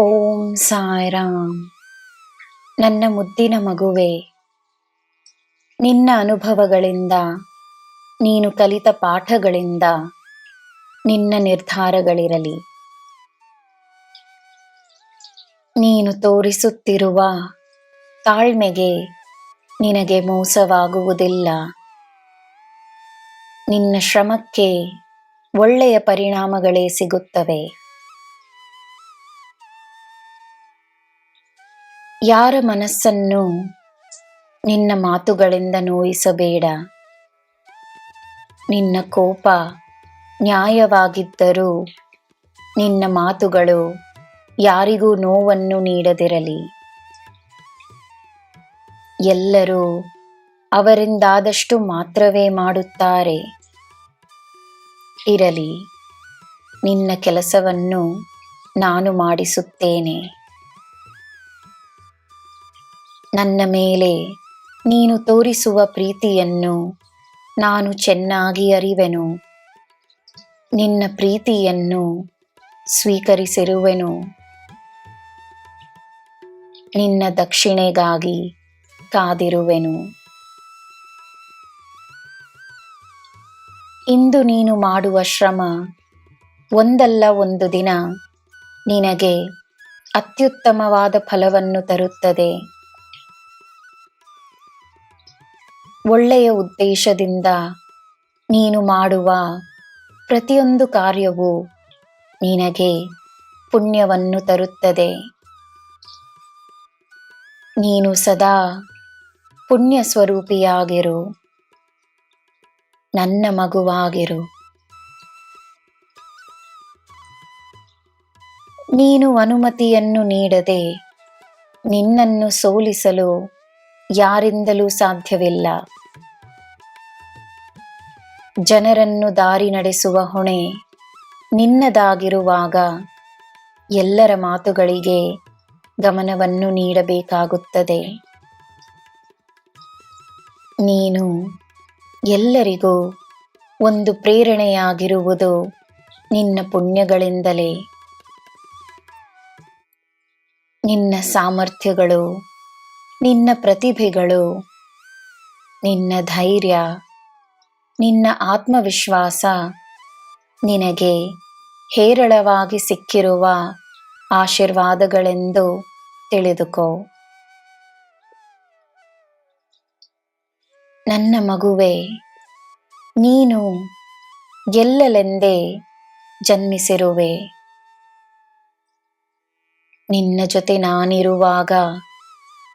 ಓಂ ಸಾಯಿರಾಮ್. ನನ್ನ ಮುದ್ದಿನ ಮಗುವೆ, ನಿನ್ನ ಅನುಭವಗಳಿಂದ, ನೀನು ಕಲಿತ ಪಾಠಗಳಿಂದ ನಿನ್ನ ನಿರ್ಧಾರಗಳಿರಲಿ. ನೀನು ತೋರಿಸುತ್ತಿರುವ ತಾಳ್ಮೆಗೆ ನಿನಗೆ ಮೋಸವಾಗುವುದಿಲ್ಲ. ನಿನ್ನ ಶ್ರಮಕ್ಕೆ ಒಳ್ಳೆಯ ಪರಿಣಾಮಗಳೇ ಸಿಗುತ್ತವೆ. ಯಾರ ಮನಸ್ಸನ್ನು ನಿನ್ನ ಮಾತುಗಳಿಂದ ನೋಯಿಸಬೇಡ. ನಿನ್ನ ಕೋಪ ನ್ಯಾಯವಾಗಿದ್ದರೂ ನಿನ್ನ ಮಾತುಗಳು ಯಾರಿಗೂ ನೋವನ್ನು ನೀಡದಿರಲಿ. ಎಲ್ಲರೂ ಅವರಿಂದಾದಷ್ಟು ಮಾತ್ರವೇ ಮಾಡುತ್ತಾರೆ. ಇರಲಿ, ನಿನ್ನ ಕೆಲಸವನ್ನು ನಾನು ಮಾಡಿಸುತ್ತೇನೆ. ನನ್ನ ಮೇಲೆ ನೀನು ತೋರಿಸುವ ಪ್ರೀತಿಯನ್ನು ನಾನು ಚೆನ್ನಾಗಿ ಅರಿವೆನು. ನಿನ್ನ ಪ್ರೀತಿಯನ್ನು ಸ್ವೀಕರಿಸಿರುವೆನು. ನಿನ್ನ ದಕ್ಷಿಣೆಗಾಗಿ ಕಾದಿರುವೆನು. ಇಂದು ನೀನು ಮಾಡುವ ಶ್ರಮ ಒಂದಲ್ಲ ಒಂದು ದಿನ ನಿನಗೆ ಅತ್ಯುತ್ತಮವಾದ ಫಲವನ್ನು ತರುತ್ತದೆ. ಒಳ್ಳೆಯ ಉದ್ದೇಶದಿಂದ ನೀನು ಮಾಡುವ ಪ್ರತಿಯೊಂದು ಕಾರ್ಯವು ನಿನಗೆ ಪುಣ್ಯವನ್ನು ತರುತ್ತದೆ. ನೀನು ಸದಾ ಪುಣ್ಯ ಸ್ವರೂಪಿಯಾಗಿರು ನನ್ನ ಮಗುವಾಗಿರು. ನೀನು ಅನುಮತಿಯನ್ನು ನೀಡದೆ ನಿನ್ನನ್ನು ಸೋಲಿಸಲು ಯಾರಿಂದಲೂ ಸಾಧ್ಯವಿಲ್ಲ. ಜನರನ್ನು ದಾರಿ ನಡೆಸುವ ಹೊಣೆ ನಿನ್ನದಾಗಿರುವಾಗ ಎಲ್ಲರ ಮಾತುಗಳಿಗೆ ಗಮನವನ್ನು ನೀಡಬೇಕಾಗುತ್ತದೆ. ನೀನು ಎಲ್ಲರಿಗೂ ಒಂದು ಪ್ರೇರಣೆಯಾಗಿರುವುದು ನಿನ್ನ ಪುಣ್ಯಗಳಿಂದಲೇ. ನಿನ್ನ ಸಾಮರ್ಥ್ಯಗಳು ನಿನ್ನ ಪ್ರತಿಭೆಗಳು, ನಿನ್ನ ಧೈರ್ಯ, ನಿನ್ನ ಆತ್ಮವಿಶ್ವಾಸ ನಿನಗೆ ಹೇರಳವಾಗಿ ಸಿಕ್ಕಿರುವ ಆಶೀರ್ವಾದಗಳೆಂದು ತಿಳಿದುಕೋ. ನನ್ನ ಮಗುವೆ, ನೀನು ಗೆಲ್ಲಲೆಂದೇ ಜನ್ಮಿಸಿರುವೆ. ನಿನ್ನ ಜೊತೆ ನಾನಿರುವಾಗ